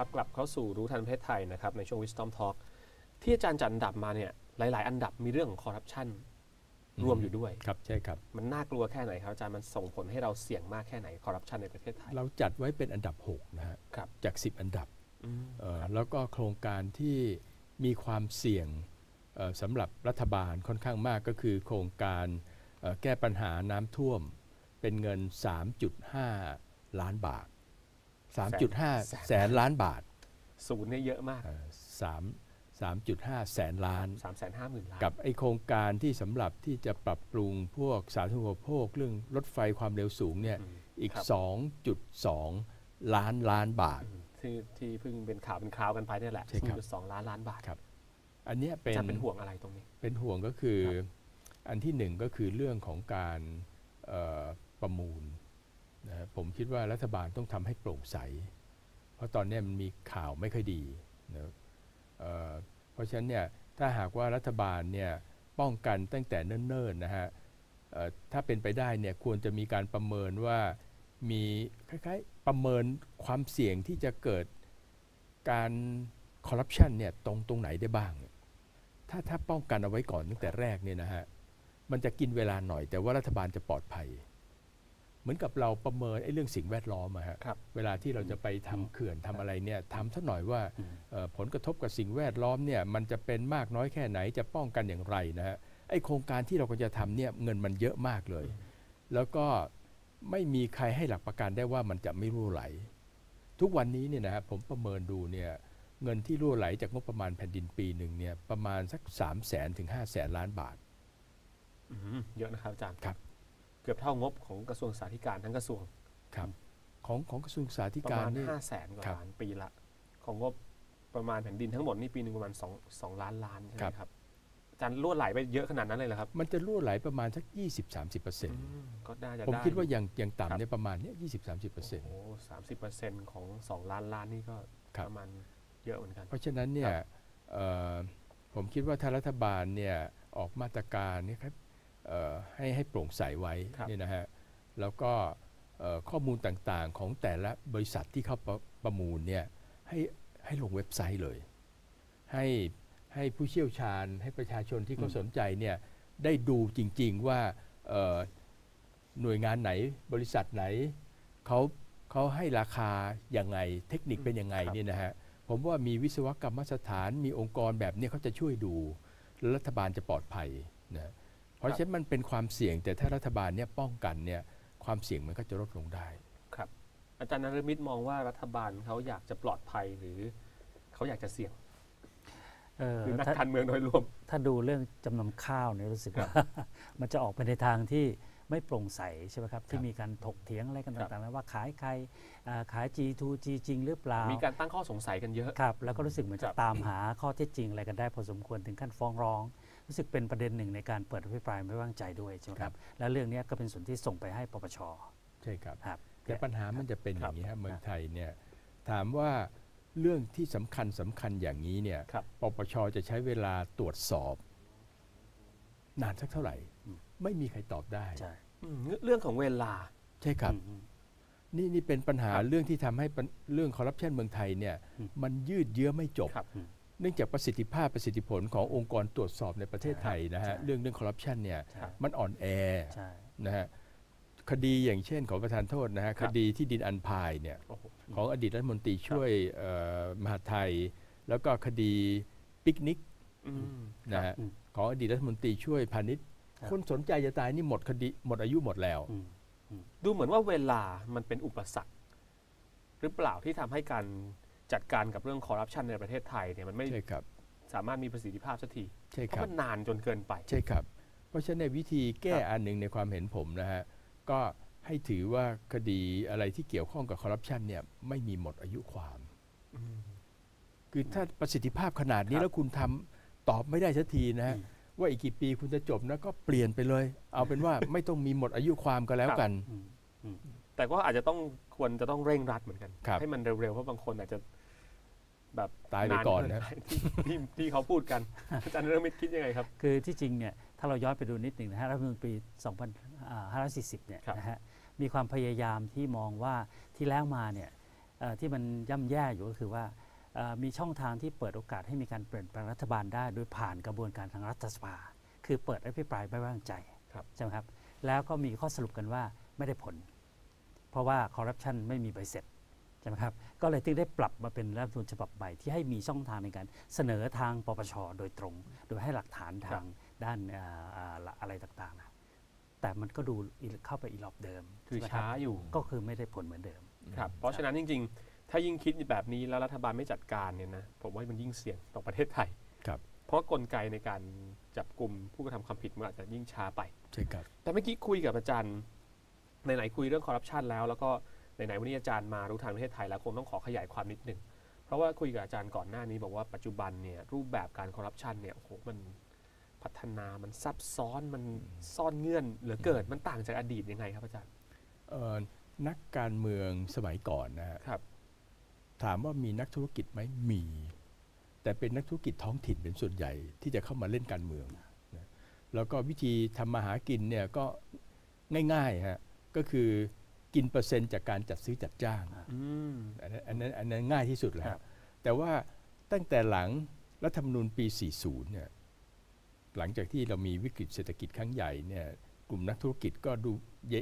ครับกลับเข้าสู่รู้ทันประเทศไทยนะครับในช่วง Wisdom Talk ที่อาจารย์จัดอันดับมาเนี่ยหลาย ๆ อันดับมีเรื่องของคอร์รัปชันรวมอยู่ด้วยครับใช่ครับ มันน่ากลัวแค่ไหนครับอาจารย์มันส่งผลให้เราเสี่ยงมากแค่ไหนคอร์รัปชันในประเทศไทย เราจัดไว้เป็นอันดับ6นะฮะครับจาก 10 อันดับอืมเอ่อแล้วก็โครงการที่มีความเสี่ยงเอ่อสำหรับรัฐบาลค่อนข้างมากก็คือ โครงการเอ่อแก้ปัญหาน้ำท่วม เป็นเงิน 3.5 ล้านบาท 3.5 แสนล้านบาท ศูนย์เนี่ยเยอะมากเอ่อ3 3.5 แสนล้าน 3 5 0 0 0 0ล้านกับไอโครงการที่สำหรับที่จะปรับปรุงพวกสาธารณูปโภคเรื่องรถไฟความเร็วสูงเนี่ยอืมอีกครับ2.2 ล้านล้านบาทอืมที่ที่เพิ่งเป็นข่าวเป็นคราวกันไปเนี่ยแหละใช่ครับ2.2 ล้านล้านบาทครับ อันเนี้ยเป็นจะเป็นห่วงอะไรตรงนี้ เป็นห่วงก็คือครับอันที่หนึ่งก็คือเรื่องของการเอ่อประมูล นะผมคิดว่ารัฐบาลต้องทำให้โปร่งใส เพราะตอนนี้มันมีข่าวไม่ค่อยดีนะเเพราะฉะนั้นเนี่ยถ้าหากว่ารัฐบาลเนี่ยป้องกันตั้งแต่เนิ่นๆนะฮะถ้าเป็นไปได้เนี่ยควรจะมีการประเมินว่ามีคล้ายๆประเมินความเสี่ยงที่จะเกิดการคอร์รัปชันเนี่ยตรงตรงไหนได้บ้าง ถ้าถ้าป้องกันเอาไว้ก่อนตั้งแต่แรกเนี่ยนะฮะมันจะกินเวลาหน่อยแต่ว่ารัฐบาลจะปลอดภัย เหมือนกับเราประเมินไอ้เรื่องสิ่งแวดล้อมอะฮะครับเวลาที่เราจะไปทำเขื่อนทำอะไรเนี่ยทำสักหน่อยว่าอืมเอ่อผลกระทบกับสิ่งแวดล้อมเนี่ยมันจะเป็นมากน้อยแค่ไหนจะป้องกันอย่างไรนะฮะไอ้โครงการที่เราก็จะทำเนี่ยเงินมันเยอะมากเลย แล้วก็ไม่มีใครให้หลักประกันได้ว่ามันจะไม่รั่วไหล ทุกวันนี้เนี่ยนะฮะผมประเมินดูเนี่ยเงินที่รั่วไหลจากงบประมาณแผ่นดินปีหนึ่งเนี่ยประมาณสัก3 0 0แสนถึง5 0 0แสนล้านบาทอืมเยอะนะครับอาจารย์ครับ เกือบเท่างบของกระทรวงสาธการทั้งกระทรวงครับของของกระทรวงศึกษาธิประการมาณนี่ห้าแสนกว่าครับล้านปีละ ของงบประมาณแผ่นดินทั้งหมดนี่ปีหนึ่งประมาณ2 2ล้านล้านใช่ไหมครับอาจารย์รั่วไหลไปเยอะขนาดนั้นเลยเหรอครับมันจะรั่วไหลประมาณสัก 20-30%เปอร์เซ็นต์อืมก็น่าจะผมได้คิดว่าอย่างอย่างครับต่ำเนี่ยประมาณเนี้ย20-30%เปอร์เซ็นต์ โอ้สามสิบเปอร์เซ็นต์ของสองล้านล้านนี่ก็ครับ ประมาณเยอะเหมือนกัน เพราะฉะนั้นเนี่ยเอ่อผมคิดว่าถ้ารัฐบาลเนี่ยออกมาตรการเนี่ยครับเอ่อ ให้ให้โปร่งใสไว้ครับเนี่ยนะฮะแล้วก็เอ่อข้อมูลต่างๆของแต่ละบริษัทที่เข้าประประมูลเนี่ยให้ให้ลงเว็บไซต์เลย ให้ให้ผู้เชี่ยวชาญให้ประชาชนที่เขาอืมสนใจเนี่ยได้ดูจริง ๆว่าเอ่อหน่วยงานไหนบริษัทไหนเขาเขาให้ราคาอย่างไง เทคนิคเป็นยังไงเนี่ยนะฮะผมว่ามีวิศวกรรมสถานมีองค์กรแบบเนี้เขาจะช่วยดูแล้วรัฐบาลจะปลอดภัยนะ เพราะฉะนั้นมันเป็นความเสี่ยงแต่ถ้ารัฐบาลเนี่ยป้องกันเนี่ยความเสี่ยงมันก็จะลดลงได้ ครับ อาจารย์นรมิตมองว่ารัฐบาลเขาอยากจะปลอดภัยหรือเขาอยากจะเสี่ยงเออหรือนักถ้าการเมืองโดยรวม ถ้าดูเรื่องจำนำข้าวเนี่ยรู้สึกว่ามันจะออกไปในทางที่ไม่โปร่งใสใช่ไหมครับ ที่มีการถกเถียงอะไรกันครับต่างๆนะว่าขายใครอ่าขาย G2G จริงหรือเปล่า มีการตั้งข้อสงสัยกันเยอะครับแล้วก็รู้สึกเหมือนครัจะบตามหาข้อเท็จจริงอะไรกันได้พอสมควรถึงขั้นฟ้องร้อง รู้สึกเป็นประเด็นหนึ่งในการเปิดอภิปรายไม่ไว้วางใจด้วยใช่ไหมครับ และเรื่องเนี้ยก็เป็นส่วนที่ส่งไปให้ปปชใช่ครับครับแต่ปัญหามันจะเป็นอครับย่างนี้ฮะเมืองไทยเนี่ยถามว่าเรื่องที่สำคัญสำคัญอย่างนี้เนี่ยครับปปชจะใช้เวลาตรวจสอบ นานสักเท่าไหร่อืมไม่มีใครตอบได้ใช่อืมเรื่องของเวลาใช่ครับอืมอืมนี่นี่เป็นปัญหาครับเรื่องที่ทำให้ปัญเรื่องคอร์รัปชันเมืองไทยเนี่ยอืมมันยืดเยื้อไม่จบครับ เนื่องจากประสิทธิภาพประสิทธิผลขององค์กรตรวจสอบในประเทศไทยนะฮะใช่เรื่องเรื่องคอร์รัปชันเนี่ยใช่มันอ่อนแอใช่นะฮะคดีอย่างเช่นขอประทานโทษนะฮะคครับดีที่ดินอันพายเนี่ยโอ้โหของอดีตรัฐมนตรีช่วยเอ่อมหาดไทย แล้วก็คดีปิกนิกอืมนะฮะอืมของอดีตรัฐมนตรีช่วยพาณิชย์ครับคนสนใจจะตายนี่หมดคดีหมดอายุหมดแล้วอืมดูเหมือนว่าเวลามันเป็นอุปสรรค หรือเปล่าที่ทำให้การ จัดการกับเรื่องคอร์รัปชันในประเทศไทยเนี่ยมันไม่ใช่ครับสามารถมีประสิทธิภาพสักทีใช่เพครัราะบมันนานจนเกินไป ใช่ครับ เพราะฉะนั้นในวิธีแก้ครับอันหนึ่งในความเห็นผมนะฮะก็ให้ถือว่าคดีอะไรที่เกี่ยวข้องกับคอร์รัปชันเนี่ยไม่มีหมดอายุความอืมคือถ้าประสิทธิภาพขนาดนี้ครับแล้วคุณทำตอบไม่ได้สักทีนะฮะอืมว่าอีกกี่ปีคุณจะจบนะก็เปลี่ยนไปเลย เอาเป็นว่าไม่ต้องมีหมดอายุความก็แล้วกันอืมอืมแต่ก็อาจจะต้องควรจะต้องเร่งรัดเหมือนกันครับให้มันเร็วๆเพราะบางคนอาจจะ แบบตายไปก่อนนะาเที่ที่ที่เขาพูดกัน อาจารย์เรื่องมิตรคิดยังไงครับ คือที่จริงเนี่ยถ้าเราย้อนไปดูนิดหนึ่งนะฮะรัฐธรรมนูญปี2540เนี่ยครับนะฮะมีความพยายามที่มองว่าที่แล้วมาเนี่ยเอ่อที่มันย่ำแย่อยู่ก็คือว่าเอ่อมีช่องทางที่เปิดโอกาสให้มีการเปลี่ยนแปลงรัฐบาลได้ โดยผ่านกระบวนการทางรัฐสภา คือเปิดอภิปรายไม่ไว้วางใจครับใช่ไหมครับแล้วก็มีข้อสรุปกันว่าไม่ได้ผล เพราะว่าคอร์รัปชันไม่มีใบเสร็จ ใช่ไหมครับ ก็เลยจึงได้ปรับมาเป็นรัฐธรรมนูญฉบับใหม่ที่ให้มีช่องทางในการเสนอทางปปชโดยตรง โดยให้หลักฐานทางด้านเอ่อเอ่ออะไรต่างๆนะแต่มันก็ดูเข้าไปอีหลอบเดิมคือใช่ไหมรับช้าอยู่ก็คือไม่ได้ผลเหมือนเดิมครับเพราะฉะนั้นจริง ๆ ถ้ายิ่งคิดแบบนี้แล้วรัฐบาลไม่จัดการเนี่ยนะผมว่ามันยิ่งเสี่ยงต่อประเทศไทยครับเพราะกลไกในการจับกลุ่มผู้กระทำความผิดมันอาจจะยิ่งช้าไปใช่ครับแต่เมื่อกี้คุยกับอาจารย์ไหนๆคุยเรื่องคอร์รัปชันแล้วแล้วก็ ไหนๆวันนี้อาจารย์มารู้ทางประเทศไทยแล้วคงต้องขอขยายความนิดหนึ่งเพราะว่าคุยกับอาจารย์ก่อนหน้านี้บอกว่าปัจจุบันเนี่ยรูปแบบการคอร์รัปชันเนี่ยโอ้โหมันพัฒนามันซับซ้อนมันซ่อนเงื่อนเหลือเกินมันต่างจากอดีตยังไงครับอาจารย์เอ่อนักการเมืองสมัยก่อนนะฮะครับ ถามว่ามีนักธุรกิจไหมมี แต่เป็นนักธุรกิจท้องถิ่นเป็นส่วนใหญ่ที่จะเข้ามาเล่นการเมืองนะแล้วก็วิธีทำมาหากินเนี่ยก็ง่ายๆฮะก็คือ กินเปอร์เซ็นต์จากการจัดซื้อจัดจ้างอืมอันนั้นอันนั้นอันนั้นง่ายที่สุดแล้ครัวบแต่ว่าตั้งแต่หลังรัฐธรรมนูญปี 40 เนี่ยหลังจากที่เรามีวิกฤตเศรษฐกิจครั้งใหญ่เนี่ยกลุ่มนักธุรกิจก็ดูเย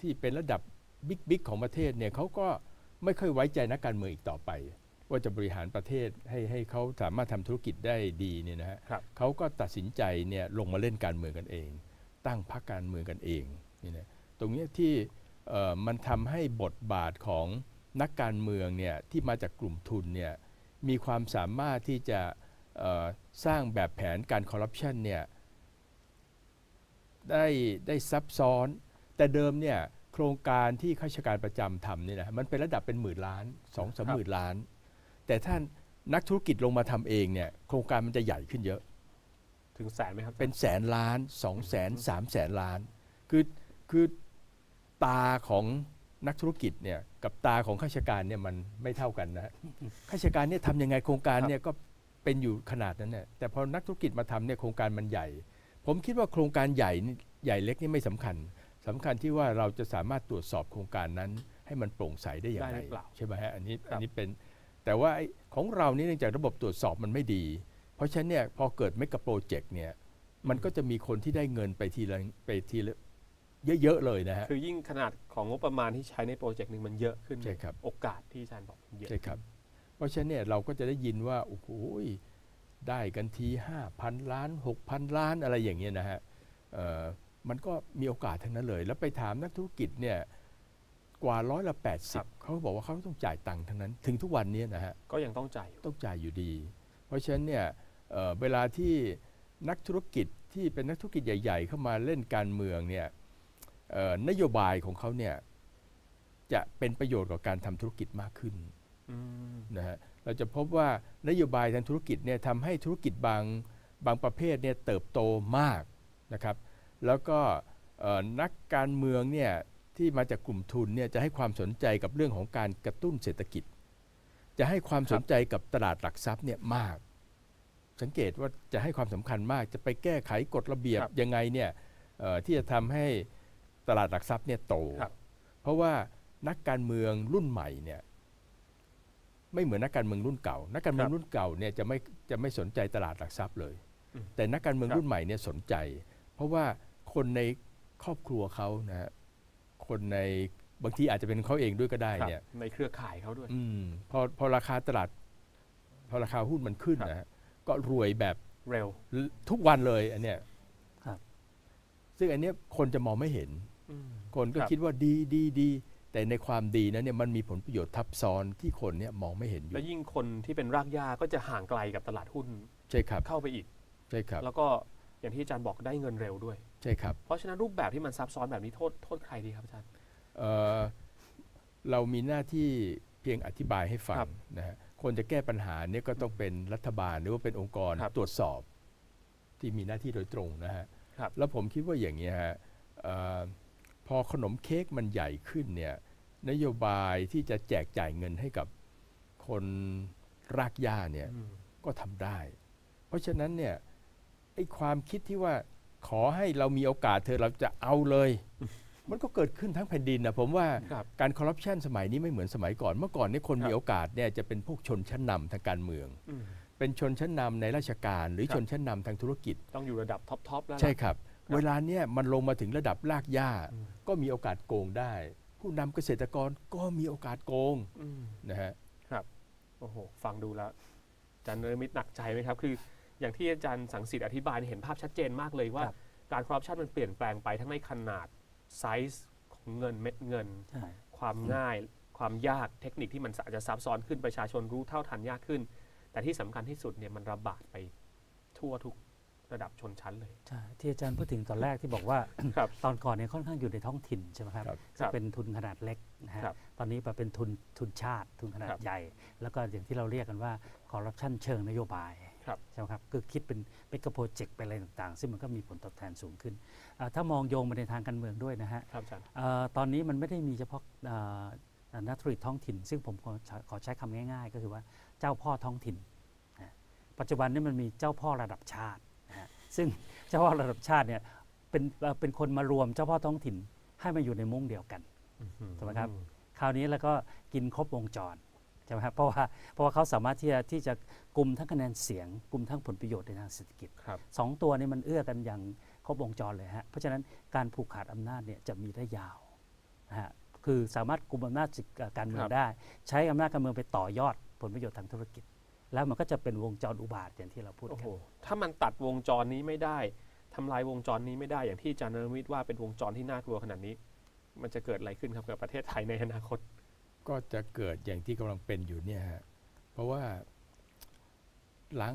ที่เป็นระดับบิ๊กบิ๊กของประเทศเนี่ยเขาก็ไม่ค่อยไว้ใจนักการเมืองอีกต่อไป ว่าจะบริหารประเทศให้ให้เขาสามารถทำธุรกิจได้ดีเนี่ยนะฮะครับเขาก็ตัดสินใจเนี่ยลงมาเล่นการเมืองกันเอง ตั้งพรรคการเมืองกันเองนี่นะตรงเนี้ยที่เอ่อ มันทำให้บทบาทของนักการเมืองเนี่ยที่มาจากกลุ่มทุนเนี่ยมีความสามารถที่จะเอ่อสร้างแบบแผนการคอร์รัปชันเนี่ยได้ได้ซับซ้อน แต่เดิมเนี่ยโครงการที่ข้าราชการประจำทำเนี่ยนะมันเป็นระดับเป็นหมื่นล้านสองสามหมื่นล้าน แต่ท่านนักธุรกิจลงมาทำเองเนี่ยโครงการมันจะใหญ่ขึ้นเยอะ ถึงแสนไหมครับ เป็นแสนล้านสองแสนสามแสนล้าน คือคือ ตาของนักธุรกิจเนี่ยกับตาของข้าราชการเนี่ยมันไม่เท่ากันนะข้าราชการเนี่ยทำยังไงโครงการเนี่ยก็เป็นอยู่ขนาดนั้นเนี่ยแต่พอนักธุรกิจมาทำเนี่ยโครงการมันใหญ่ ผมคิดว่าโครงการใหญ่นี่ใหญ่เล็กนี่ไม่สำคัญสำคัญที่ว่าเราจะสามารถตรวจสอบโครงการนั้น ให้มันโปร่งใสได้อย่างได้ไรหรือเปล่าใช่ไหมฮะอันนี้ครับอันนี้เป็นแต่ว่าไอ้ของเรานี่เนื่องจากระบบตรวจสอบมันไม่ดี เพราะฉะนั้นเนี่ยพอเกิดเมกะโปรเจกต์เนี่ยมันก็จะมีคนที่ได้เงินไปทีละไปทีละ เยอะๆเลยนะฮะ คือยิ่งขนาดของงบประมาณที่ใช้ในโปรเจกต์หนึ่งมันเยอะขึ้น ใช่ครับ โอกาสที่อาจารย์บอกมันเยอะ ใช่ครับ เพราะฉะนั้นเนี่ยเราก็จะได้ยินว่า โอ้โหได้กันทีห้าพันล้านหกพันล้านอะไรอย่างเงี้ยนะฮะเอ่อมันก็มีโอกาสทั้งนั้นเลย แล้วไปถามนักธุรกิจเนี่ยกว่าร้อยละแปดสิบเขาบอกว่าเขาต้องจ่ายตังค์ทั้งนั้น ถึงทุกวันนี้นะฮะก็ยังต้องจ่ายอยู่ต้องจ่ายอยู่ดี เพราะฉะนั้นเนี่ยเอ่อเวลาที่นักธุรกิจที่เป็นนักธุรกิจใหญ่ ๆ เข้ามาเล่นการเมืองเนี่ยเอ่อ นโยบายของเขาเนี่ยจะเป็นประโยชน์กับการทำธุรกิจมากขึ้นอืมนะฮะเราจะพบว่านโยบายทางธุรกิจเนี่ยทำให้ธุรกิจบางบางประเภทเนี่ยเติบโตมากนะครับ แล้วก็เอ่อนักการเมืองเนี่ยที่มาจากกลุ่มทุนเนี่ยจะให้ความสนใจกับเรื่องของการกระตุ้นเศรษฐกิจ จะให้ความสนใจกับตลาดหลักทรัพย์เนี่ยมาก สังเกตว่าจะให้ความสำคัญมากจะไปแก้ไขกฎระเบียบครับยังไงเนี่ยเอ่อที่จะทำให้ ตลาดหลักทรัพย์เนี่ยโตครับเพราะว่านักการเมืองรุ่นใหม่เนี่ยไม่เหมือนนักการเมืองรุ่นเก่า นักการเมืองรุ่นเก่าเนี่ยจะไม่จะไม่สนใจตลาดหลักทรัพย์เลยอืมแต่นักการเมืองครับรุ่นใหม่เนี่ยสนใจ เพราะว่าคนในครอบครัวเขานะฮะคนในบางทีอาจจะเป็นเขาเองด้วยก็ได้ครับเนี่ย ในเครือข่ายเขาด้วยอืมพอพอราคาตลาด พอราคาหุ้นมันขึ้นครับนะฮะก็รวยแบบเร็ว ทุกวันเลยอันเนี้ยครับซึ่งอันเนี้ยคนจะมองไม่เห็นอืม คนก็ครับคิดว่าดีดีดีแต่ในความดีนั้นเนี่ยมันมีผลประโยชน์ทับซ้อนที่คนเนี่ยมองไม่เห็นอยู่แล้วยิ่งคนที่เป็นรากหญ้าก็จะห่างไกลกับตลาดหุ้นใช่ครับเข้าไปอีกใช่ครับ แล้วก็อย่างที่อาจารย์บอกได้เงินเร็วด้วยใช่ครับเพราะฉะนั้นรูปแบบที่มันซับซ้อนแบบนี้โทษโทษใครดีครับอาจารย์เอ่อเรามีหน้าที่เพียงอธิบายให้ฟัครังบนะฮะคนจะแก้ปัญหาเนี่ยก็ต้องเป็นรัฐบาลหรือว่าเป็นองค์กรครับตรวจสอบที่มีหน้าที่โดยตรงนะฮะครับแล้วผมคิดว่าอย่างนี้ยฮะเอ่อ พอขนมเค้กมันใหญ่ขึ้นเนี่ยนโยบายที่จะแจกจ่ายเงินให้กับคนรากหญ้าเนี่ยอืมก็ทำได้ เพราะฉะนั้นเนี่ยไอ้ความคิดที่ว่าขอให้เรามีโอกาสเธอะเราจะเอาเลย มันก็เกิดขึ้นทั้งแผ่นดินนะผมว่าครับการคอร์รัปชันสมัยนี้ไม่เหมือนสมัยก่อน เมื่อก่อนเนี่ยคนครับมีโอกาสเนี่ยจะเป็นพวกชนชั้นนำทางการเมืองอืมเป็นชนชั้นนำในราชการ หรือครับชนชั้นนำทางธุรกิจ ต้องอยู่ระดับท็อปทอปแล้วล่ะใช่ครับครับ เวลาเนี่ยมันลงมาถึงระดับลากหญ้าอืมก็มีโอกาสโกงได้ ผู้นำเกษตรกรก็มีโอกาสโกงอืมนะฮะโอ้โหฟังดูแล้วอาจารย์เนรมิตหนักใจไหมครับ คืออย่างที่อาจารย์สังสิทธิ์อธิบายเนี่ยเห็นภาพชัดเจนมากเลยว่าครับการคอร์รัปชันมันเปลี่ยนแปลงไปทั้งในขนาดไซส์ของเงินเม็ดเงินใช่ความง่ายความยากเทคนิคที่มันอาจจะซับซ้อนขึ้นประชาชนรู้เท่าทันยากขึ้น แต่ที่สำคัญที่สุดเนี่ยมันระบาดไปทั่วทุก ระดับชนชั้นเลย ใช่ ที่อาจารย์พูดถึงตอนแรกที่บอกว่าครับตอนก่อนเนี่ยค่อนข้างอยู่ในท้องถิ่นใช่ไหมครับครับครับเป็นทุนขนาดเล็กนะฮะครับตอนนี้มาเป็นทุนทุนชาติ ทุนขนาดครับใหญ่ แล้วก็อย่างที่เราเรียกกันว่าคอร์รัปชันเชิงนโยบายครับใช่ไหมครับคือคิดเป็นเป็นกระโปรเจกต์เป็นอะไรต่างๆ ซึ่งมันก็มีผลตอบแทนสูงขึ้นอ่าถ้ามองโยงมาในทางการเมืองด้วยนะฮะครับอาจารย์เอ่อตอนนี้มันไม่ได้มีเฉพาะเอ่อนักธุรกิจท้องถิ่น ซึ่งผมขอใช้ขอใช้คำง่าย ๆ ก็คือว่าเจ้าพ่อท้องถิ่นนะปัจจุบันนี้มันมีเจ้าพ่อระดับชาตินะฮะ ซึ่งเจ้าพ่อระดับชาติเนี่ยเป็นเอ่อเป็นคนมารวมเจ้าพ่อท้องถิ่นให้มาอยู่ในมุ้งเดียวกันถูกไหมครับคราวนี้แล้วก็กินครบวงจรใช่ไหมครับเพราะว่าเพราะว่าเขาสามารถที่จะที่จะกลุ่มทั้งคะแนนเสียงกลุ่มทั้งผลประโยชน์ในทางเศรษฐกิจครับสองตัวนี้มันเอื้อกันอย่างครบวงจรเลยฮะเพราะฉะนั้นการผูกขาดอำนาจเนี่ยจะมีได้ยาวนะฮะคือสามารถกุมอำนาจเอ่อการเมือคงรับได้ ใช้อำนาจการเมืองไปต่อยอดผลประโยชน์ทางธุรกิจ แล้วมันก็จะเป็นวงจรอุบาทอย่างที่เราพูดโอ้กัโหนถ้ามันตัดวงจรนี้ไม่ได้ทำลายวงจรนี้ไม่ได้อย่างที่อาจารย์เนรมิตว่าเป็นวงจรที่น่ากลัวขนาดนี้ มันจะเกิดอะไรขึ้นครับกับประเทศไทยในอนาคต ก็จะเกิดอย่างที่กำลังเป็นอยู่เนี่ยฮะเพราะว่าหลัง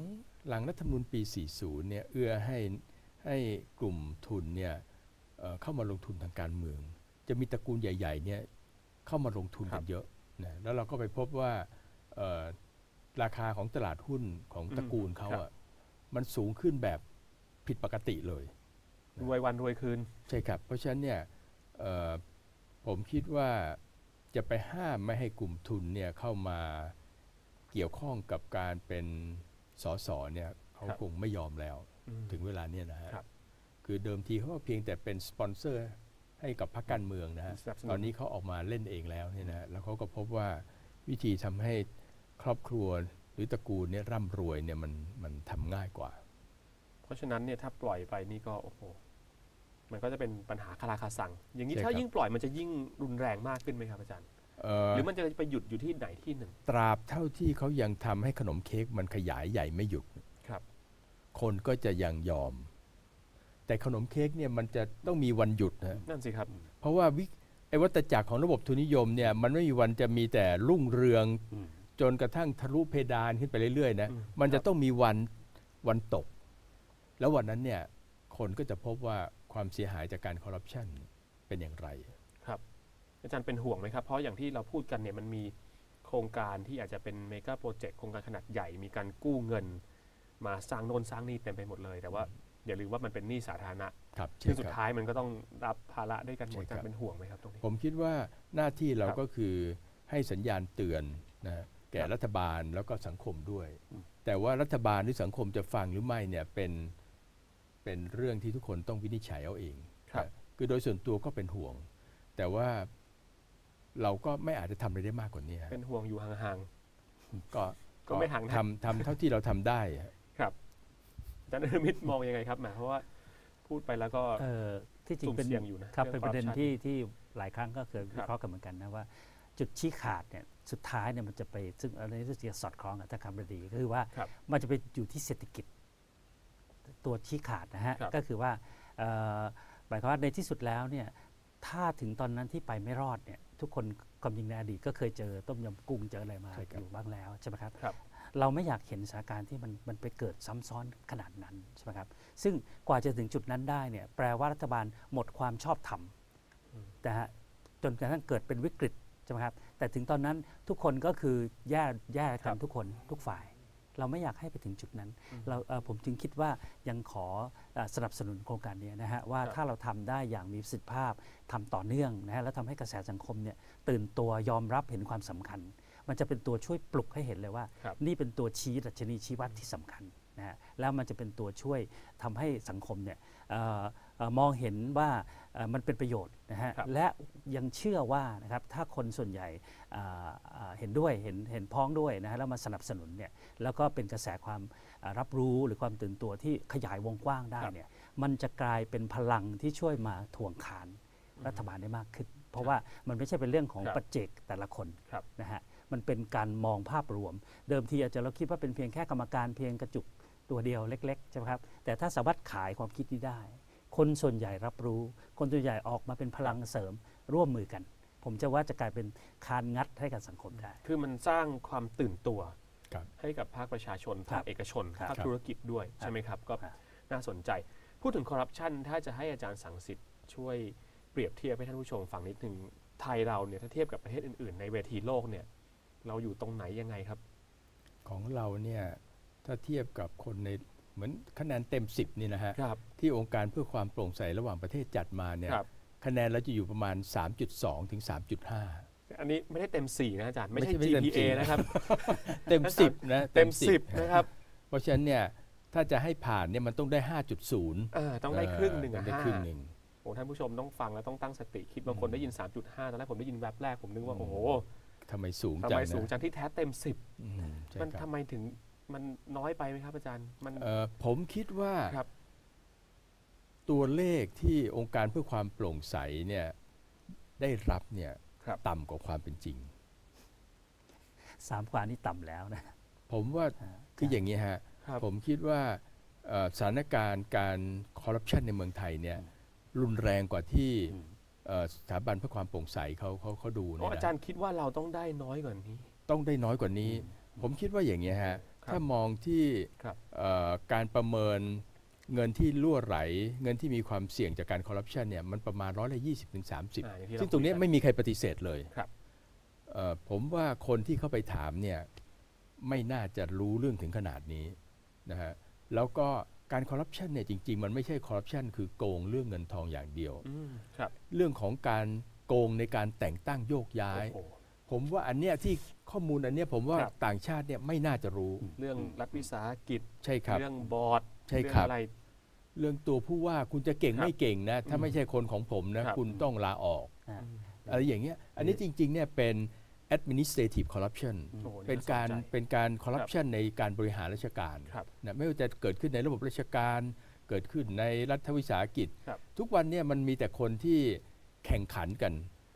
หลังรัฐธรรมนูญปี 40 เนี่ยเอื้อให้ให้กลุ่มทุนเนี่ยเอ่อเข้ามาลงทุนทางการเมือง จะมีตระกูลใหญ่ๆเนี่ยเข้ามาลงทุนครักันบเยอะนะแล้วเราก็ไปพบว่าเอ่อ ราคาของตลาดหุ้นของอืมตระกูลเขาครับอะมันสูงขึ้นแบบผิดปกติเลยรวยวันรวยคืน ใช่ครับ เพราะฉะนั้นเนี่ยเอ่อผมคิดว่าจะไปห้ามไม่ให้กลุ่มทุนเนี่ยเข้ามาเกี่ยวข้องกับการเป็นสสเนี่ยเขาครับคงไม่ยอมแล้วอืมถึงเวลาเนี่ยนะฮะครับคือเดิมทีเขาก็เพียงแต่เป็นสปอนเซอร์ให้กับพรรคการเมืองนะฮะสนับสนุนตอนนี้เขาออกมาเล่นเองแล้วเนี่ยนะฮะแล้วเขาก็พบว่าวิธีทำให้ ครอบครัวหรือตระกูลเนี่ยร่ำรวยเนี่ยมันมันทำง่ายกว่า เพราะฉะนั้นเนี่ยถ้าปล่อยไปนี่ก็โอ้โหมันก็จะเป็นปัญหาคาราคาซังอย่างนี้ใช่ถ้าครับยิ่งปล่อยมันจะยิ่งรุนแรงมากขึ้นไหมครับอาจารย์เอ่อหรือมันจะไปหยุดอยู่ที่ไหนที่หนึ่ง ตราบเท่าที่เขายังทำให้ขนมเค้กมันขยายใหญ่ไม่หยุดครับ คนก็จะยังยอม แต่ขนมเค้กเนี่ยมันจะต้องมีวันหยุดนะนั่นสิครับ เพราะว่าวิไอ้วัตจักรของระบบทุนนิยมเนี่ยมันไม่มีวันจะมีแต่รุ่งเรืองอืม จนกระทั่งทะลุเพดานขึ้นไปเรื่อยๆนะอืมมันครัจะบต้องมีวันวันตก แล้ววันนั้นเนี่ยคนก็จะพบว่าความเสียหายจากการคอร์รัปชันเป็นอย่างไร ครับอาจารย์เป็นห่วงไหมครับ เพราะอย่างที่เราพูดกันเนี่ยมันมีโครงการที่อาจจะเป็นเมกะโปรเจกต์โครงการขนาดใหญ่มีการกู้เงิน มาสร้างโน่นสร้างนี่เต็มไปหมดเลย แต่ว่าอย่าลืมว่ามันเป็นหนี้สาธารณะครับซึ่งใช่สุดครับท้ายมันก็ต้องรับภาระด้วยกันหมดใช่อาครับจารย์เป็นห่วงไหมครับตรงนี้ผมคิดว่าหน้าที่เราครับก็คือให้สัญญาณเตือนนะ แก่ครับรัฐบาลแล้วก็สังคมด้วยอืมแต่ว่ารัฐบาลหรือสังคมจะฟังหรือไม่เนี่ยเป็นเป็นเรื่องที่ทุกคนต้องวินิจฉัยเอาเองครับนะคือโดยส่วนตัวก็เป็นห่วง แต่ว่าเราก็ไม่อาจจะทำอะไรได้มากกว่านี้ฮะเป็นห่วงอยู่ห่างก็ก็ไม่ห่างนะทำทำเท่าที่เราทำได้ฮะๆครับอาจารย์นฤมิตมองยังไงครับหมายเพราะว่าพูดไปแล้วก็เอ่อที่จริงสุ่มเป็นเสี่ยงอยู่นะครับเรื่เป็อนงประเด็น corruption ที่ที่หลายครั้งก็เคยครับวิเคราะห์กันเหมือนกันนะว่า จุดชี้ขาดเนี่ย สุดท้ายเนี่ยมันจะไปซึ่งอันนี้จะสอดคล้องกับท่านคำบดีก็คือว่าครับมันจะไปอยู่ที่เศรษฐกิจตัวชี้ขาดนะฮะครับก็คือว่าเอ่อหมายความว่าในที่สุดแล้วเนี่ยถ้าถึงตอนนั้นที่ไปไม่รอดเนี่ยทุกคนความจริงในอดีตก็เคยเจอต้มยำกุ้งเจออะไรมาใช่ครับอยู่บ้างแล้วใช่ไหมครับครับเราไม่อยากเห็นสถานการณ์ที่มันมันไปเกิดซ้ำซ้อนขนาดนั้นใช่ไหมครับซึ่งกว่าจะถึงจุดนั้นได้เนี่ยแปลว่ารัฐบาลหมดความชอบธรรมอืมนะฮะจนกระทั่งเกิดเป็นวิกฤตใช่ไหมครับแต่ถึงตอนนั้นทุกคนก็คือแย่แย่ครักันบทุกคนทุกฝ่าย เราไม่อยากให้ไปถึงจุดนั้นอืมเราเอ่อผมจึงคิดว่ายังขอเอ่อสนับสนุนโครงการนี้นะฮะว่าครับถ้าเราทำได้อย่างมีประสิทธิภาพทำต่อเนื่องนะฮะแล้วทำให้กระแสสังคมเนี่ยตื่นตัวยอมรับเห็นความสำคัญ มันจะเป็นตัวช่วยปลุกให้เห็นเลยว่าครับนี่เป็นตัวชี้ดัชนีชี้วัดที่สำคัญนะฮะแล้วมันจะเป็นตัวช่วยทำให้สังคมเนี่ยเอ่อเอ่อ มองเห็นว่าเอ่อมันเป็นประโยชน์นะฮะครับและยังเชื่อว่านะครับถ้าคนส่วนใหญ่อ่าอ่าเห็นด้วยเห็นเห็นพ้องด้วยนะฮะแล้วมาสนับสนุนเนี่ยแล้วก็เป็นกระแสความอ่ารับรู้หรือความตื่นตัวที่ขยายวงกว้างได้ครับเนี่ยมันจะกลายเป็นพลังที่ช่วยมาทวงคานรัฐบาลได้มากขึ้น เพราะว่ามันไม่ใช่เป็นเรื่องของครับปัจเจกแต่ละคนครับนะฮะมันเป็นการมองภาพรวม เดิมทีอาจจะเราคิดว่าเป็นเพียงแค่กรรมการเพียงกระจุก ตัวเดียวเล็กๆใช่ไหมครับแต่ถ้าสามารถขายความคิดนี้ได้ คนส่วนใหญ่รับรู้ คนส่วนใหญ่ออกมาเป็นพลังเสริมร่วมมือกัน ผมจะว่าจะกลายเป็นคานงัดให้กับสังคมได้ คือมันสร้างความตื่นตัวครับให้กับภาคประชาชนครัภาบคเอกชนครับภาคธุรกิจด้วยใช่ไหมครับก็ครับน่าสนใจ พูดถึงคอร์รัปชันถ้าจะให้อาจารย์สังสิทธิ์ช่วยเปรียบเทียบให้ท่านผู้ชมฟังนิดหนึ่งไทยเราเนี่ยถ้าเทียบกับประเทศอื่นๆ ในเวทีโลกเนี่ยเราอยู่ตรงไหนยังไงครับ ของเราเนี่ย ถ้าเทียบกับคนในเหมือนคะแนนเต็ม 10 นี่นะฮะครับที่องค์การเพื่อความโปร่งใสระหว่างประเทศจัดมาเนี่ยครับคะแนนเราจะอยู่ประมาณ 3.2 ถึง 3.5 อันนี้ไม่ได้เต็ม 4 นะอาจารย์ ไม่ใช่ไม่ใช่เต็ม GPA สี่นะครับ เต็ม 10 นะ เต็ม10 10 นะครับ เพราะฉะนั้นเนี่ยถ้าจะให้ผ่านเนี่ยมันต้องได้ 5.0เออต้องได้ครึ่งหนึ่งเออะอต้องได้ห้าครึ่งหนึ่งโอ้ท่านผู้ชมต้องฟังแล้วต้องตั้งสติคิดบางคนได้ยิน 3.5 ตอนแรกผมได้ยินแวบแรกผมนึกว่าอืมโอ้โหทำไมสูงทำจัไมงสูงนะจังที่แท้เต็มอืมใช่10 มันครับทำไมถึง มันน้อยไปไหมครับอาจารย์มันเอ่อผมคิดว่าครับตัวเลขที่องค์การเพื่อความโปร่งใสเนี่ยได้รับเนี่ยครับต่ำกว่าความเป็นจริงสามกว่านี่ต่ำแล้วนะผมว่าอ่าคืออย่างนี้ฮะครับผมคิดว่าเอ่อสถานการณ์การคอร์รัปชันในเมืองไทยเนี่ยรุนแรงกว่าที่อืมเอ่อสถาบันเพื่อความโปร่งใสเขาเขาเขาดูอ๋เนี่อยอานะจารย์คิดว่าเราต้องได้น้อยกว่านี้ ต้องได้น้อยกว่านี้ ผมคิดว่าอย่างนี้ยฮะครับ ถ้ามองที่ครับเอ่อการประเมินเงินที่ล่วไหล เงินที่มีความเสี่ยงจากการคอร์รัปชันเนี่ยมันประมาณร้อยละยี่สิบถึงสามสิบอ่าอย่างที่เาซึ่งตรงเนี้ยคุยกัไม่มีใครปฏิเสธเลยครับเอ่อผมว่าคนที่เข้าไปถามเนี่ยไม่น่าจะรู้เรื่องถึงขนาดนี้นะฮะแล้วก็การคอร์รัปชันเนี่ยจริง ๆ มันไม่ใช่คอร์รัปชันคือโกงเรื่องเงินทองอย่างเดียวอืมครับเรื่องของการโกงในการแต่งตั้งโยกย้ายโอ้โห ผมว่าอันเนี้ยที่ข้อมูลอันเนี้ยผมว่าครับ ต่างชาติเนี่ยไม่น่าจะรู้ เรื่องรัฐวิสาหกิจ ใช่ครับ เรื่องบอร์ดใช่เรื่ครับ อะไร เรื่องตัวผู้ว่าคุณจะเก่งครับไม่เก่งนะ ถ้าไม่ใช่คนของผมนะ ครับ คุณต้องลาออกอ่า อะไรอย่างเงี้ยอันนี้จริงๆเนี่ยเป็น administrative corruption โอ้โหเป็นการสนใจ เป็นการคอร์รัปชันในการบริหารราชการครับนะไม่ว่าจะเกิดขึ้นในระบบราชการ เกิดขึ้นในรัฐวิสาหกิจ ครับทุกวันเนี่ยมันมีแต่คนที่แข่งขันกัน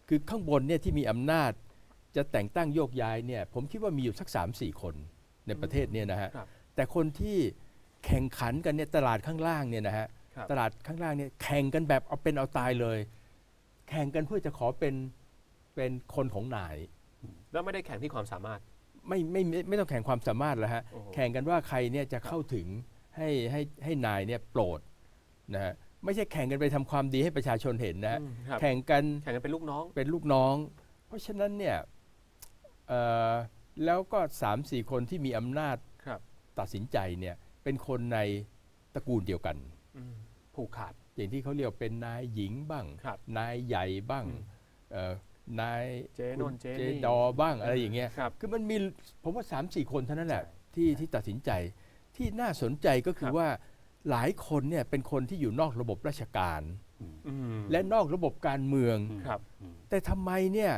คือข้างบนเนี่ยที่มีอำนาจ จะแต่งตั้งโยกย้ายเนี่ยผมคิดว่ามีอยู่สัก 3 4 คนในประเทศเนี่ยนะฮะครับแต่คนที่แข่งขันกันเนี่ยตลาดข้างล่างเนี่ยนะฮะครับตลาดข้างล่างเนี่ยแข่งกันแบบเอาเป็นเอาตายเลย แข่งกันเพื่อจะขอเป็นเป็นคนของนาย แล้วไม่ได้แข่งที่ความสามารถ ไม่ไม่ไม่ไม่ต้องแข่งความสามารถแล้วฮะโอ้โหแข่งกันว่าใครเนี่ยจะเข้าถึงให้ให้ให้นายเนี่ยโปรดนะฮะไม่ใช่แข่งกันไปทำความดีให้ประชาชนเห็นนะฮะอืมครับแข่งกันแข่งกันเป็นลูกน้องเป็นลูกน้อง เพราะฉะนั้นเนี่ยเอ่อ แล้วก็สามสี่คนที่มีอำนาจครับตัดสินใจเนี่ยเป็นคนในตระกูลเดียวกันอืมผูกขาดอย่างที่เขาเรียกว่าเป็นนายหญิงบ้างครับนายใหญ่บ้างอืมเอ่อนายเจ๊นนเจ๊เจนี่ดอบ้างอะไรอย่างเงี้ยครับคือมันมีผมว่าสามสี่คนเท่านั้นแหละใช่ที่ที่ตัดสินใจที่น่าสนใจก็คืคอรับว่าหลายคนเนี่ยเป็นคนที่อยู่นอกระบบราชการอืมและนอกระบบการเมืองครับแต่ทำไมเนี่ย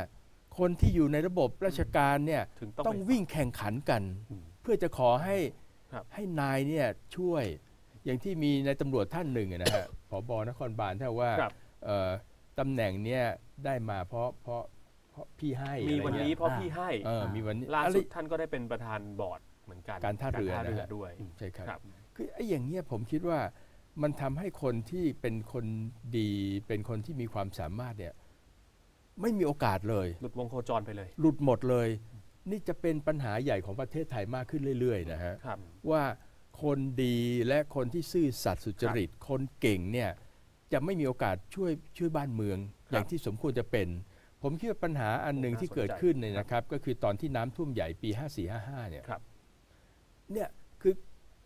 คนที่อยู่ในระบบราชการเนี่ยถึงต้องต้องไปวิ่งแข่งขันกันอืมเพื่อจะขอให้ครับให้นายเนี่ยช่วยอย่างที่มีในตำรวจท่านหนึ่งอะนะฮะผบนครบาลท่านว่าครับเอ่อตำแหน่งเนี่ยได้มาเพราะเพราะเพราะพี่ให้มีอะไรวันเงี้นี้ยเพราะพี่ให้เออมีวันนี้ล่าอะไรสุดท่านก็ได้เป็นประธานบอร์ดเหมือนกันการท่าเรือการท่าเรือนะฮะด้วยใช่ครับครับคือไอ้อย่างเงี้ยผมคิดว่ามันทำให้คนที่เป็นคนดีเป็นคนที่มีความสามารถเนี่ย ไม่มีโอกาสเลย หลุดวงโคจรไปเลย หลุดหมดเลย นี่จะเป็นปัญหาใหญ่ของประเทศไทยมากขึ้นเรื่อยๆนะฮะครับ ว่าคนดีและคนที่ซื่อสัตย์สุจริต คนเก่งเนี่ยจะไม่มีโอกาสช่วยช่วยบ้านเมืองครับอย่างที่สมควรจะเป็น ผมคิดว่าปัญหาอันหนึ่งน่าที่สนใจเกิดขึ้นเนี่ยครับนะครับ ก็คือตอนที่น้ำท่วมใหญ่ปี 5455เนี่ยครับ เนี่ยคือ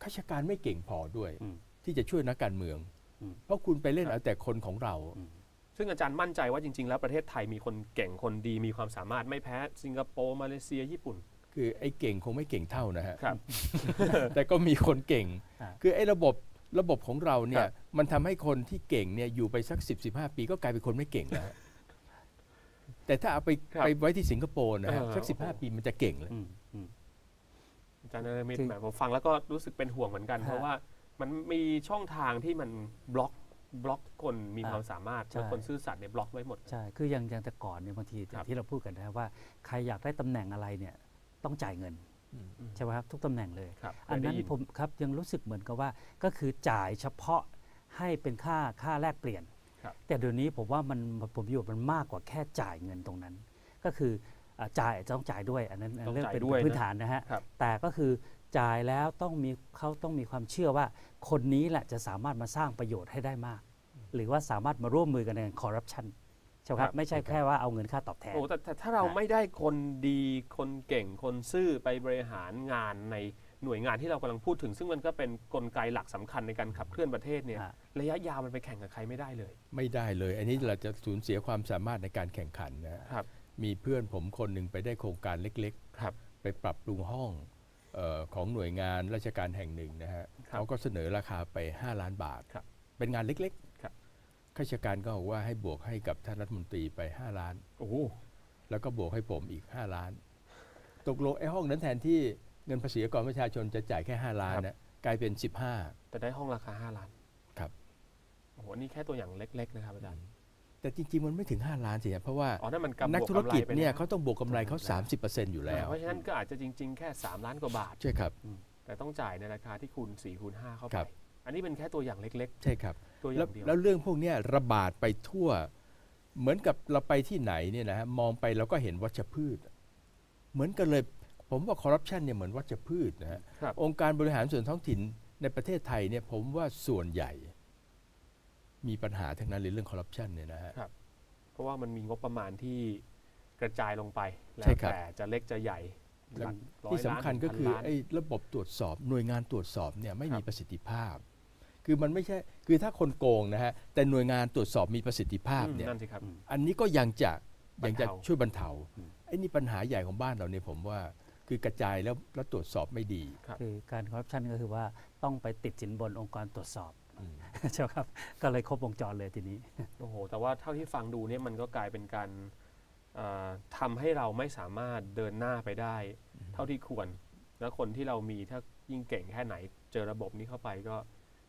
ข้าราชการไม่เก่งพอด้วย อืมที่จะช่วยนักการเมือง อืมเพราะคุณไปเล่นครับ เอาแต่คนของเรา ซึ่งอาจารย์มั่นใจว่าจริง ๆ แล้วประเทศไทยมีคนเก่งคนดีมีความสามารถไม่แพ้สิงคโปร์มาเลเซียญี่ปุ่น คือไอ้เก่งคงไม่เก่งเท่านะฮะครับ แต่ก็มีคนเก่งอ่าคือไอ้ระบบระบบของเราเนี่คยรับ มันทำให้คนที่เก่งเนี่ยอยู่ไปสัก 10 15 ปีก็กลายเป็นคนไม่เก่งแล้วแต่ถ้าเอาไปครับไปไว้ที่สิงคโปร์นะฮะเออสัก15 ปีมันจะเก่งเลย อืมอืมอาจารย์นรมิตคือ แหมผมฟังแล้วก็รู้สึกเป็นห่วงเหมือนกันฮะเพราะว่ามันมีช่องทางที่มันบล็อก บล็อกคนมีอ่าความสามารถใช่แล้วคนซื่อสัตย์เนี่ยบล็อกไว้หมด ใช่ คืออย่างอย่างแต่ก่อนเนี่ยบางทีอครัย่างบที่เราพูดกันนะครับว่าใครอยากได้ตำแหน่งอะไรเนี่ยต้องจ่ายเงินใช่ไหมครับทุกตำแหน่งเลยครับอันนั้นเคยได้ยิผมครับยังรู้สึกเหมือนกับว่าก็คือจ่ายเฉพาะให้เป็นค่าค่าแลกเปลี่ยนครับแต่เดี๋ยวนี้ผมว่ามันผลประโยชน์มันมากกว่าแค่จ่ายเงินตรงนั้น ก็คืออ่าจ่ายต้องจ่ายด้วย อันนั้นต้องเรื่องจ่ายเป็นด้วยพื้นนะฐานนะฮะครับแต่ก็คือ จ่ายแล้วต้องมีเขาต้องมีความเชื่อว่า คนนี้แหละจะสามารถมาสร้างประโยชน์ให้ได้มาก หรือว่าสามารถมาร่วมมือกันในคอร์รัปชันใช่ไหมคครัรับบไม่ใช่แค่ว่าเอาเงินค่าตอบแทนโอ้แต่แต่ถ้าเราฮะไม่ได้คนดีคนเก่งคนซื่อไปบริหารงานในหน่วยงานที่เรากำลังพูดถึง ซึ่งมันก็เป็นกลไกหลักสำคัญในการขับเคลื่อนประเทศเนี่ยฮะระยะยาวมันไปแข่งกับใครไม่ได้เลย ไม่ได้เลย อันนี้เราจะสูญเสียความสามารถในการแข่งขันนะฮะครับ มีเพื่อนผมคนหนึ่งไปได้โครงการเล็กครับๆไปปรับปรุงห้องเออ ของหน่วยงานราชการแห่งหนึ่งนะฮะครับเขาก็เสนอราคาไป 5 ล้านบาทครับเป็นงานเล็กครับๆข้าราชการก็บอกว่าให้บวกให้กับท่านรัฐมนตรีไป 5 ล้าน โอ้โหแล้วก็บวกให้ผมอีก 5 ล้าน ตกลงไอ้ห้องนั้นแทนที่เงินภาษีกรประชาชนจะจ่ายแค่ 5 ล้านนะกลายเป็น 15 แต่ได้ห้องราคา 5 ล้าน ครับโอ้โหนี่แค่ตัวอย่างเล็ก ๆ นะครับอาจารย์ แต่จริง ๆ มันไม่ถึง 5 ล้านสิครับเพราะว่าอ๋อนั่นมันกำนักบวธุรกิจำไไปเนี่ยแล้วเขาต้องบวกกำไรเขา 30%อยู่แล้ว เพราะฉะนั้นก็อาจจะจริง ๆ แค่ 3 ล้านกว่าบาท ใช่ครับ แต่ต้องจ่ายในราคาที่คูณ4คูณ5เข้าไปครับอันนี้เป็นแค่ตัวอย่างเล็กใช่ครับๆตัวอแล้วย่างเดียว แล้วเรื่องพวกเนี้ยระบาดไปทั่ว เหมือนกับเราไปที่ไหนเนี่ยนะฮะมองไปเราก็เห็นวัชพืช เหมือนกันเลยผมว่าคอร์รัปชันเนี่ยเหมือนวัชพืชนะฮะครับองค์การบริหารส่วนท้องถิ่นในประเทศไทยเนี่ยผมว่าส่วนใหญ่ มีปัญหาทั้งนั้นเลยเรื่องคอร์รัปชันเนี่ยนะฮะเพราะว่ามันมีงบประมาณที่กระจายลงไปแล้ใช่วครับแต่จะเล็กจะใหญ่หลักร้อยที่สำคัญล้านก็คือพันล้านไอ้ระบบตรวจสอบหน่วยงานตรวจสอบเนี่ยไม่ครับมีประสิทธิภาพ คือมันไม่ใช่คือถ้าคนโกงนะฮะแต่หน่วยงานตรวจสอบมีประสิทธิภาพอืมเนี่ยนั่นสิครับอันนี้ก็ยังจะบรยังรจะเทาช่วยบรรเทาอืมไอ้นี่ปัญหาใหญ่ของบ้านเราเนี่ยผมว่าคือกระจายแล้วแล้วตรวจสอบไม่ดี คือการคอร์รัปชันก็คือว่าต้องไปติดสินบนองค์กรตรวจสอบอืม ใช่ไหมครับก็เลยครบวงจรเลยทีนี้โอ้โหแต่ว่าเท่าที่ฟังดูเนี่ยมันก็กลายเป็นการเอ่อทำให้เราไม่สามารถเดินหน้าไปได้ เท่าที่ควร แล้วคนที่เรามีถ้ายิ่งเก่งแค่ไหน เจอระบบนี้เข้าไปก็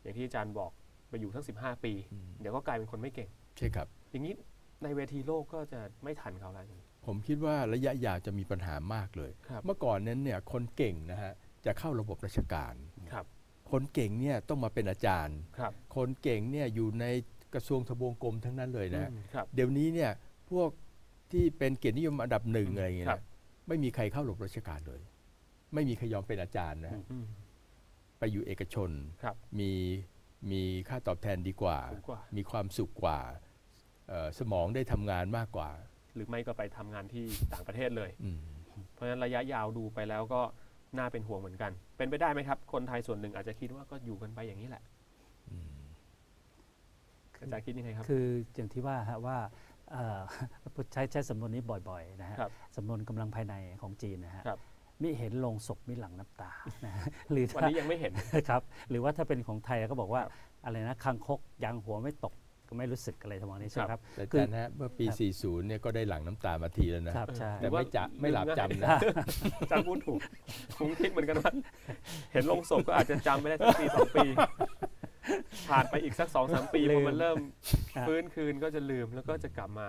อย่างที่อาจารย์บอกไปอยู่ทั้ง 15 ปีอืมเดี๋ยวก็กลายเป็นคนไม่เก่งใช่ครับ อย่างนี้ในเวทีโลกก็จะไม่ทันเขาแล้วอย่างนี้ผมคิดว่าระยะยาวจะมีปัญหามากเลยครับเมื่อก่อนนั้นเนี่ยคนเก่งนะฮะจะเข้าระบบราชการ ครับคนเก่งเนี่ยต้องมาเป็นอาจารย์ครับคนเก่งเนี่ยอยู่ในกระทรวงทบวงกรมทั้งนั้นเลยนะอืมครับ เดี๋ยวนี้เนี่ยพวกที่เป็นเกียรตินิยมอันดับหนึ่งอืมอะไรอย่างเงี้ยครันะบไม่มีใครเข้าระบบราชการเลย ไม่มีใครยอมเป็นอาจารย์นะฮะอืมไปอยู่เอกชนครับมีมีค่าตอบแทนดีกว่าสูงกว่ามีความสุขกว่าเอ่อสมองได้ทำงานมากกว่า หรือไม่ก็ไปทำงานที่ต่างประเทศเลยอืมเพราะฉะนั้นระยะยาวดูไปแล้วก็ น่าเป็นห่วงเหมือนกัน เป็นไปได้ไหมครับ คนไทยส่วนหนึ่งอาจจะคิดว่าก็อยู่กันไปอย่างนี้แหละอืมอาจารย์คิดยังไงครับ คืออย่างที่ว่าฮะว่าเอ่อใช้ใช้สำนวนนี้บ่อยๆนะฮะครับสำนวนกำลังภายในของจีนนะฮะครับมิเห็นลงศพมิหลังน้ำตานะฮะหรือวันถ้านี้ยังไม่เห็นครับ หรือว่าถ้าเป็นของไทยก็บอกว่าครับอะไรนะคังคกยังหัวไม่ตก ก็ไม่รู้สึกอะไรทำนองนี้ใช่ไหมครับแต่คืออาจารย์ฮะเมื่อปีครับ40 เนี่ยก็ได้หลังน้ำตามาทีแล้วนะครับใช่แต่ไม่จะไม่หลับจำนะอาจารย์พูดถูกผมคิดเหมือนกันว่า เห็นลงศพก็อาจจะจำไม่ได้สักปีสองปีผ่านไปอีกสักสองสามปีลืพมอมันเริ่มครับฟื้นคืนก็จะลืมแล้วก็จะกลับมา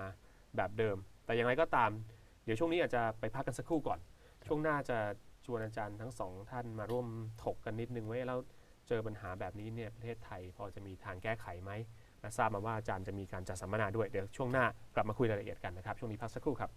แบบเดิม แต่อย่างไรก็ตาม เดี๋ยวช่วงนี้อาจจะไปพักกันสักครู่ก่อน ช่วงหน้าจะชวนอาจารย์ทั้งสองท่านมาร่วมถกกันนิดนึงว่าแล้วเจอปัญหาแบบนี้เนี่ยประเทศไทยพอจะมีทางแก้ไขไหม และทราบมาว่าอาจารย์จะมีการจัดสัมมนาด้วยเดี๋ยวช่วงหน้ากลับมาคุยรายละเอียดกันนะครับช่วงนี้พักสักครู่ครับ